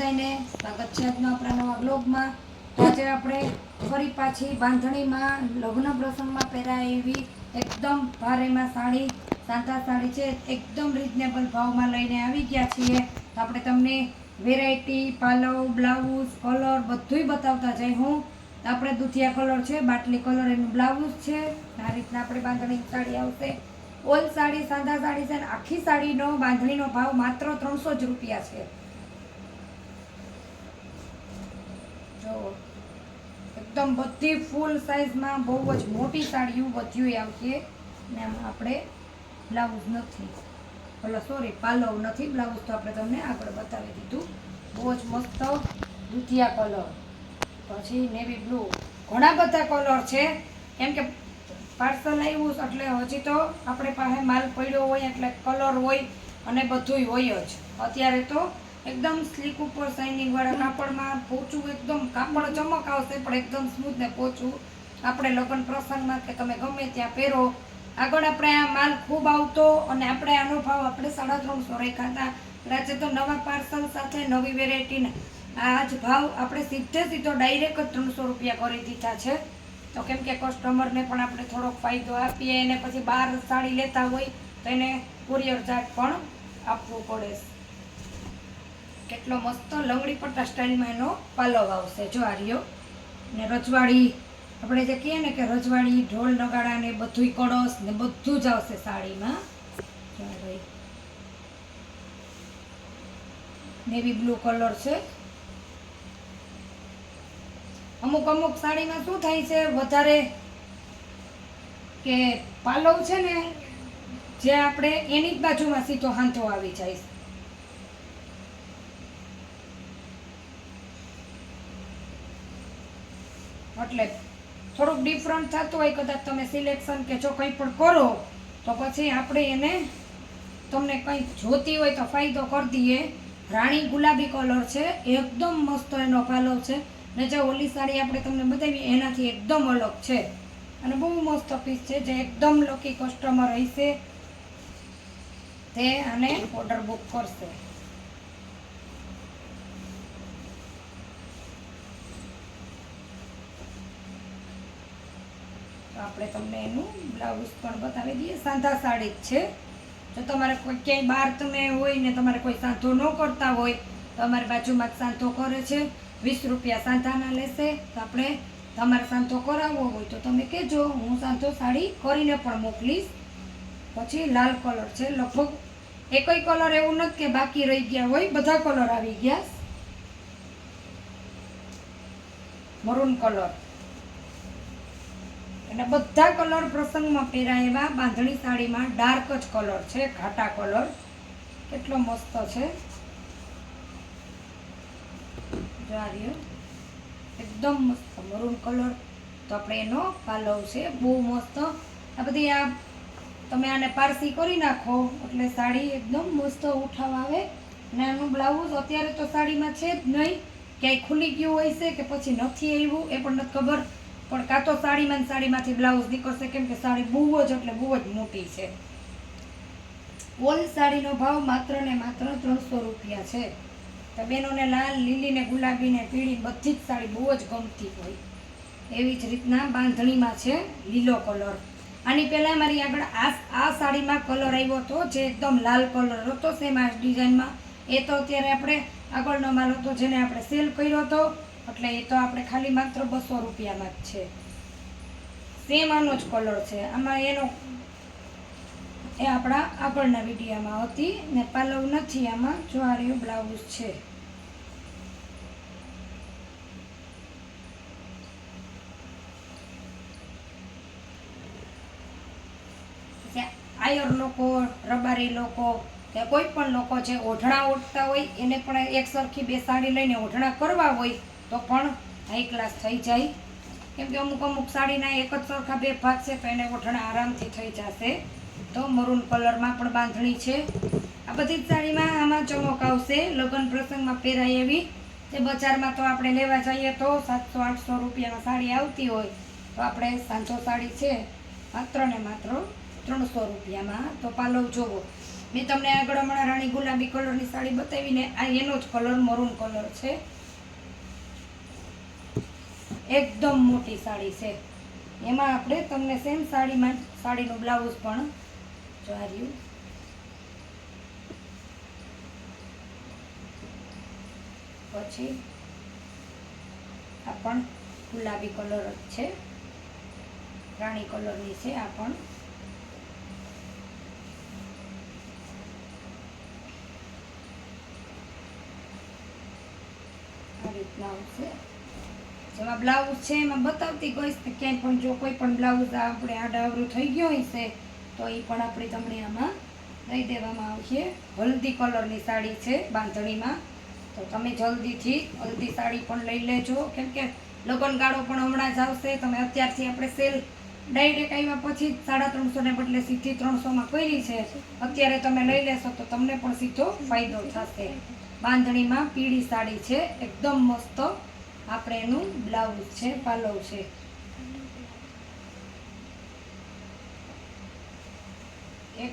બધાને સ્વાગત છે આજના આપણા નવા બ્લોગમાં આજે આપણે ફરી પાછી બાંધણીમાં લગ્ન પ્રસંગમાં પહેરાય એવી એકદમ ભારેમાં સાડી સાંતા સાડી છે. એકદમ રિઝનેબલ ભાવમાં લઈને આવી ગયા છીએ. તો આપણે તમને વેરાયટી પાલવ બ્લાઉઝ કલર બધુંય બતાવતા જઈ હું. આપણે દુધિયા કલર છે, બાટલી કલર એનું બ્લાઉઝ છે. આ રીતના આપણે બાંધણી સાડી આવશે. ઓલ સાડી, સાંધા સાડી છે આખી સાડીનો બાંધણીનો ભાવ માત્ર ત્રણસો જ રૂપિયા છે જો એકદમ બધી ફૂલ સાઇઝમાં બહુ જ મોટી સાડીઓ બધી આવશે ને આમાં આપણે બ્લાઉઝ નથી. એટલે સોરી પાલવ નથી બ્લાઉઝ તો આપણે તમને આગળ બતાવી દીધું. બહુ જ મસ્ત દુધિયા કલર પછી નેવી બ્લુ ઘણા બધા કલર છે. કેમ કે પાર્સલ આવ્યું એટલે હજી તો આપણે પાસે માલ પડ્યો હોય, એટલે કલર હોય અને બધુંય હોય જ. અત્યારે તો એકદમ સ્લીક ઉપર શાઇનિંગ વાળા કાપડમાં પોચું એકદમ કાપડ ચમક આવશે, પણ એકદમ સ્મૂથ ને પોચું. આપણે લગ્ન પ્રસંગમાં કે તમે ગમે ત્યાં પહેરો. આગળ આપણે આ માલ ખૂબ આવતો અને આપણે આનો ભાવ આપણે સાડા ત્રણસો રાખ્યા હતા. તો નવા પાર્સલ સાથે નવી વેરાયટીના જ ભાવ આપણે સીધે સીધો ડાયરેક્ટ જ ત્રણસો રૂપિયા કરી દીધા છે. તો કેમ કે કસ્ટમરને પણ આપણે થોડોક ફાયદો આપીએ અને પછી બહાર સાડી લેતા હોય તો એને કુરિયર ચાર્જ પણ આપવું પડે કેટલો મસ્ત લંગડી પડતા સ્ટાઇલમાં એનો પાલવ આવશે. જો આર્યો ને રજવાડી, આપણે જે કહીએ ને કે રજવાડી, ઢોલ નગાડા ને બધુંય કળશ ને બધું જ આવશે સાડીમાં. નેવી બ્લુ કલર છે. અમુક અમુક સાડીમાં શું થાય છે, વધારે કે પાલવ છે ને, જે આપણે એની જ બાજુમાં સીધો હાંથો આવી જાય છે. એટલે થોડુંક ડિફરન્ટ થતું હોય કદાચ તમે સિલેક્શન કે જો કંઈ પણ કરો, તો પછી આપણે એને તમને કંઈ જોતી હોય તો ફાયદો કરી દઈએ. રાણી ગુલાબી કલર છે, એકદમ મસ્ત એનો પાલવ છે. ને જે ઓલી સાડી આપણે તમને બતાવી એનાથી એકદમ અલગ છે. અને બહુ મસ્ત પીસ છે, જે એકદમ લકી કસ્ટમર હશે તે આને ઓર્ડર બુક કરશે. આપણે તમને એનું બ્લાઉઝ પણ બતાવી દઈએ. સાંધા સાડી જ છે. જો તમારે કોઈ ક્યાંય બહાર તમે હોય ને તમારે કોઈ સાંધો ન કરતા હોય, તો અમારી બાજુમાં જ સાંધો કરે છે. વીસ રૂપિયા સાંધાના લેશે. તો આપણે તમારે સાંધો કરાવવો હોય તો તમે કહેજો, હું સાંધો સાડી કરીને પણ મોકલીશ. પછી લાલ કલર છે. લગભગ એકય કલર એવું નથી કે બાકી રહી ગયા હોય, બધા કલર આવી ગયા. Maroon colour. અને બધા કલર પ્રસંગમાં પહેરાય એવા બાંધણી સાડીમાં ડાર્ક જ કલર છે, ઘાટા કલર. કેટલો મસ્ત છે. એકદમ મસ્ત મરૂન કલર. તો આપણે એનો પાલવ છે, બહુ મસ્ત. આ બધી આ તમે આને પારસી કરી નાખો, એટલે સાડી એકદમ મસ્ત ઉઠાવ આવે. અને આનું બ્લાઉઝ અત્યારે તો સાડીમાં છે જ નહીં. ક્યાંય ખુલી ગયું હોય છે કે પછી નથી આવ્યું, એ પણ નથી ખબર. પણ કાં તો સાડીમાં સાડીમાંથી બ્લાઉઝ નીકળશે, કેમ કે સાડી બહુ જ, એટલે બહુ જ મોટી છે. ઓલ સાડીનો ભાવ માત્ર ને માત્ર ત્રણસો રૂપિયા છે. તો બેનોને લાલ, લીલી ને ગુલાબી ને પીળી બધી જ સાડી બહુ જ ગમતી હોય. એવી જ રીતના બાંધણીમાં છે લીલો કલર. આની પહેલાં મારી આગળ આ આ સાડીમાં કલર આવ્યો હતો, જે એકદમ લાલ કલર હતો, સેમ આ ડિઝાઇનમાં. એ તો અત્યારે આપણે આગળનો માલ હતો જેને આપણે સેલ કર્યો હતો. એટલે એ તો આપણે ખાલી માત્ર બસો રૂપિયામાં જ છે. સેમ આનો જ કલર છે. આમાં એનો એ આપણા આગળના વિડીયામાં હતી ને પાલવ નથી આમાં જો બ્લાઉઝ છે. આયર લોકો, રબારી લોકો, કે કોઈ પણ લોકો જે ઓઢણા ઓઢતા હોય, એને પણ એક સરખી બે સાડી લઈને ઓઢણા કરવા હોય તો પણ હાઈ ક્લાસ થઈ જાય. કેમ કે અમુક અમુક સાડીના એક જ સરખા બે ભાગ છે, તો એને ઓઢણા આરામથી થઈ જશે. તો મરૂન કલરમાં પણ બાંધણી છે. આ બધી જ સાડીમાં આમાં ચમક આવશે. લગ્ન પ્રસંગમાં પહેરાય એવી. તે બજારમાં તો આપણે લેવા જઈએ તો સાતસો, આઠસો રૂપિયામાં સાડી આવતી હોય. તો આપણે સાંજો સાડી છે, માત્ર ને માત્ર ત્રણસો રૂપિયામાં. તો પાલવ જોવો. મેં તમને આગળ હમણાં રાણી ગુલાબી કલરની સાડી બતાવીને આ એનો જ કલર, મરૂન કલર છે. એકદમ મોટી સાડી છે. એમાં આપણે તમને સેમ સાડીમાં સાડીનું બ્લાઉઝ પણ જોયું પછી આ પણ ગુલાબી કલર જ છે. રાણી કલરની છે આ પણ. આ રીતના આવશે. જેમાં બ્લાઉઝ છે એમાં બતાવતી ગઈશ કે ક્યાંય પણ જો કોઈ પણ બ્લાઉઝ આપણે આડાવરું થઈ ગયો હશે તો એ પણ આપણે તમને આમાં દઈ દેવામાં આવશે. હલ્દી કલરની સાડી છે બાંધણીમાં. તો તમે જલ્દીથી હલ્દી સાડી પણ લઈ લેજો. કેમ કે લગ્નગાળો પણ હમણાં જ આવશે. તમે અત્યારથી આપણે સેલ ડાયરેક્ટ આવ્યા પછી સાડા ત્રણસોને બદલે સીધી ત્રણસોમાં કરી છે. અત્યારે તમે લઈ લેશો તો તમને પણ સીધો ફાયદો થશે. બાંધણીમાં પીળી સાડી છે. એકદમ મસ્ત આપણે એનું બ્લાઉઝ છે, પાલવ છે. એક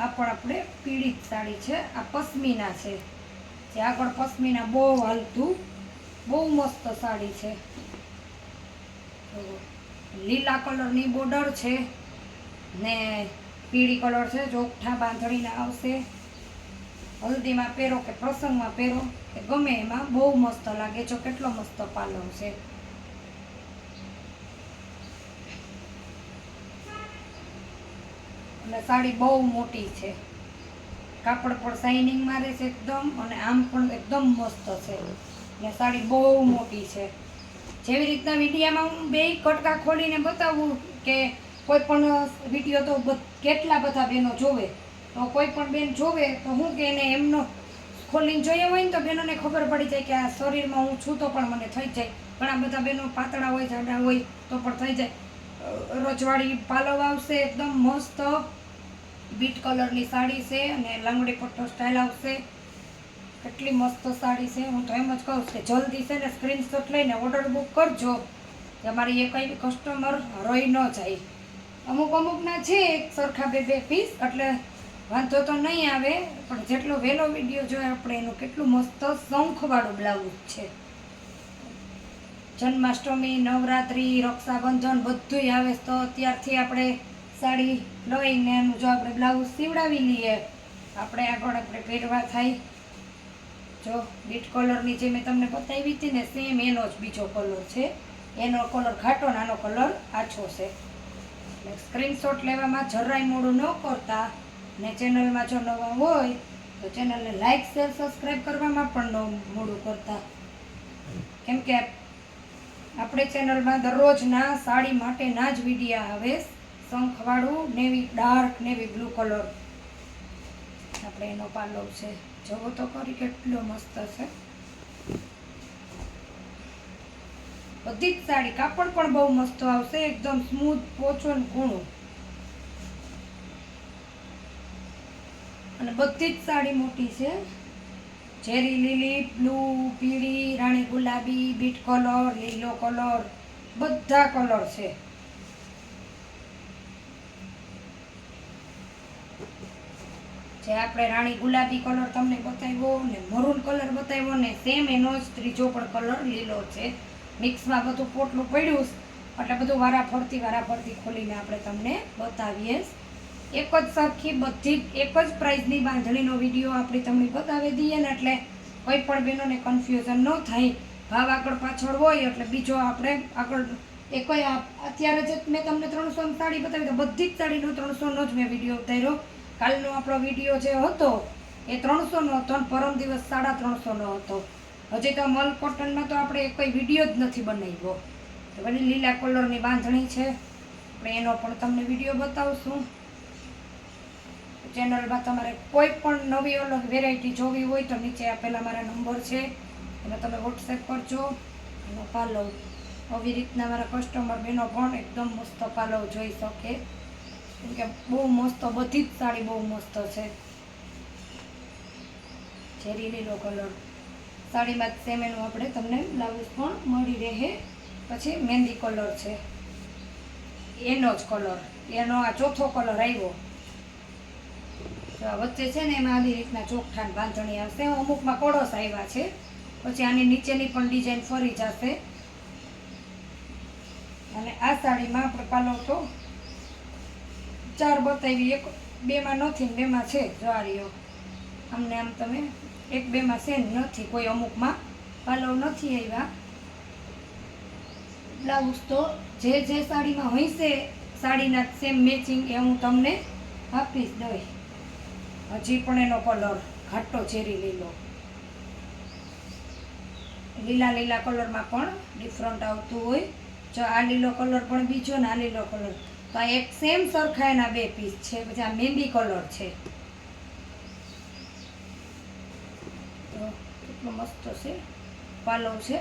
આ પણ આપણે પીળી સાડી છે, આ પશ્મિના છે. જે આગળ પશ્મિના બહુ હાલતું, બહુ મસ્ત સાડી છે. લીલા કલરની બોર્ડર છે ને પીળી કલર છે ચોખ્ઠા બાંધણીના આવશે. હલ્દીમાં પહેરો કે પ્રસંગમાં પહેરો કે ગમે એમાં બહુ મસ્ત લાગે જો કેટલો મસ્ત પાલવ છે. અને સાડી બહુ મોટી છે. કાપડ પણ શાઇનિંગ મારે છે એકદમ અને આમ પણ એકદમ મસ્ત છે. ને સાડી બહુ મોટી છે. જેવી રીતના વિડીયામાં હું બે કટકા ખોલીને બતાવું કે કોઈ પણ વીડિયો તો કેટલા બધા બહેનો જોવે. કોઈ પણ બેન જોવે તો હું કે એને એમનો ખોલીને જોઈએ હોય ને તો બહેનોને ખબર પડી જાય કે આ શરીરમાં હું છું તો પણ મને થઈ જાય. ઘણા બધા બહેનો પાતળા હોય, જાડા હોય તો પણ થઈ જાય. રજવાડી પાલવ આવશે એકદમ મસ્ત. બીટ કલરની સાડી છે અને લાંગડી પટ્ટો સ્ટાઇલ આવશે. કેટલી મસ્ત સાડી છે, હું તો એમ જ કહું કે જલ્દી છે ને સ્ક્રીનશોટ લઈને ઓર્ડર બુક કરજો. કે અમારી એ કંઈ કસ્ટમર રહી ન જાય. અમુક અમુકના છે, એક સરખા બે બે પીસ એટલે વાંધો તો નહીં આવે, પણ જેટલો વહેલો વીડિયો જોઈએ આપણે એનું કેટલું મસ્ત શંખવાળું બ્લાઉઝ છે. જન્માષ્ટમી, નવરાત્રિ, રક્ષાબંધન બધુંય આવે, તો અત્યારથી આપણે સાડી લઈને એનું જો આપણે બ્લાઉઝ સીવડાવી લઈએ, આપણે આગળ આપણે પહેરવા થાય. જો, બીટ કલરની જે મેં તમને બતાવી હતી ને સેમ એનો જ બીજો કલર છે. એનો કલર ઘાટો ને આનો કલર આછો છે. સ્ક્રીનશોટ લેવામાં જરાય મોડું ન કરતા. ને ચેનલમાં જો નવા હોય, તો ચેનલને લાઈક શેર સબસ્ક્રાઈબ કરવામાં પણ ન મોડું કરતા. કેમ કે આપણે ચેનલમાં દરરોજના સાડી માટેના જ વિડીયા આવે. શંખવાળું navy dark navy blue colour આપણે એનો પાલવ છે. જોવો તો કરી કેટલો મસ્ત છે. બધી જ સાડી, કાપડ પણ બહુ મસ્ત આવશે. એકદમ સ્મૂથ પોચો ને કૂણું અને બધી જ સાડી મોટી છે. ઝેરી લીલી, બ્લુ, પીળી, રાણી ગુલાબી, બીટ કલર, લીલો કલર, બધા કલર છે. જે આપણે રાણી ગુલાબી કલર તમને બતાવ્યો ને મરૂન કલર બતાવ્યો ને સેમ એનો જ ત્રીજો પણ કલર લીલો છે. મિક્સમાં બધું પોટલું પડ્યું એટલે બધું વારા ફરતી વારા ફરતી ખોલીને આપણે તમને બતાવીએ. એક જ સરખી બધી એક જ પ્રાઇઝની બાંધણીનો વીડિયો આપણે તમને બતાવી દઈએ ને એટલે કોઈ પણ બહેનોને કન્ફ્યુઝન ન થાય. ભાવ આગળ પાછળ હોય એટલે બીજો આપણે આગળ એ કોઈ અત્યારે જે મેં તમને ત્રણસો સાડી બતાવી તો બધી જ સાડીનો ત્રણસોનો જ મેં વીડિયો ઉતાર્યો. કાલનો આપણો વીડિયો જે હતો એ ત્રણસોનો હતો અને પરમ દિવસ સાડા ત્રણસોનો હતો. હજી તો મલ કોટનમાં તો આપણે કોઈ વીડિયો જ નથી બનાવ્યો. તો બધી લીલા કલરની બાંધણી છે. આપણે એનો પણ તમને વીડિયો બતાવશું. ચેનલમાં તમારે કોઈ પણ નવી અલગ વેરાયટી જોવી હોય તો નીચે આપેલા મારા નંબર છે. એને તમે વોટ્સએપ કરજો. એનો પાલવ. આવી રીતના મારા કસ્ટમર બહેનો પણ એકદમ મસ્ત પાલવ જોઈ શકે. કેમ કે બહુ મસ્ત, બધી જ સાડી બહુ મસ્ત છે. ઝેરી લીલો કલર સાડીમાં સેમ એનું આપણે તમને બ્લાઉઝ પણ મળી રહે. પછી મહેંદી કલર છે. એનો જ કલર એનો આ ચોથો કલર આવ્યો. વચ્ચે છે ને એમાં આવી રીતના ચોકઠાન બાંધણી આવશે અમુકમાં કળશ આવ્યા છે. પછી આની નીચેની પણ ડિઝાઇન ફરી જશે. અને આ સાડીમાં આપણે પાલવ તો ચાર બતાવી, એક બેમાં નથી ને બેમાં છે જ્વારીઓ આમને આમ તમે એક બેમાં છે નથી, કોઈ અમુકમાં પાલવ નથી આવ્યા. બ્લાઉઝ તો જે જે સાડીમાં હોય છે સાડીના સેમ મેચિંગ એ હું તમને આપીશ દઈ. હજી પણ એનો કલર ઘાટો ચેરી લીલો. લીલા લીલા કલરમાં પણ ડિફરન્ટ આવતું હોય. જો આ લીલો કલર પણ બીજો ને આ લીલો કલર. તો આ એક સેમ સરખા એના બે પીસ છે. પછી આ મહેંદી કલર છે. તો કેટલો મસ્ત છે. પાલવ છે.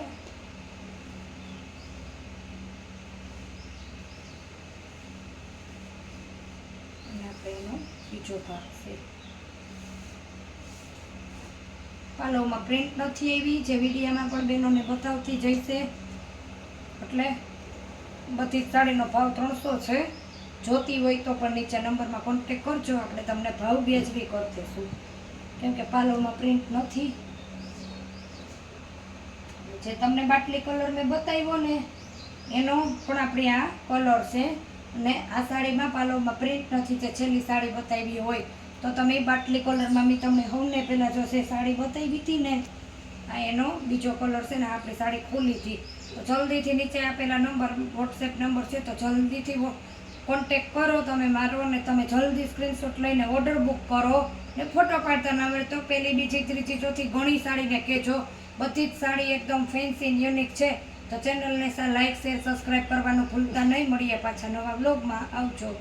અને આપણે એનો બીજો ભાગ છે. પાલવમાં પ્રિન્ટ નથી આવી, જે વિડીયામાં પણ બહેનોને બતાવતી જઈશે એટલે બધી સાડીનો ભાવ ત્રણસો છે. જોતી હોય તો પણ નીચે નંબરમાં કોન્ટેક કરજો. આપણે તમને ભાવ વ્યાજબી કરી દઈશું. કેમ કે પાલવમાં પ્રિન્ટ નથી. જે તમને બાટલી કલર મેં બતાવ્યો ને, એનો પણ આપણી આ કલર છે. અને આ સાડીમાં પાલવમાં પ્રિન્ટ નથી. જે છેલ્લી સાડી બતાવી હોય તો તમે બાટલી કલરમાં મેં તમને હવને પહેલાં જોશે સાડી બતાવી હતી ને, આ એનો બીજો કલર છે ને આપણી સાડી ખોલી હતી. તો જલ્દીથી નીચે આપેલા નંબર વોટ્સએપ નંબર છે, તો જલ્દીથી કોન્ટેક કરો તમે મારો ને તમે જલ્દી સ્ક્રીનશોટ લઈને ઓર્ડર બુક કરો. ને ફોટો પાડતા ના આવડે તો પહેલી બીજી, ત્રીજી, ચોથી ઘણી સાડીને કહેજો. બધી જ સાડી એકદમ ફેન્સી યુનિક છે. તો ચેનલને લાઈક શેર સબસ્ક્રાઈબ કરવાનું ભૂલતા નહીં. મળીએ પાછા નવા બ્લોગમાં આવજો.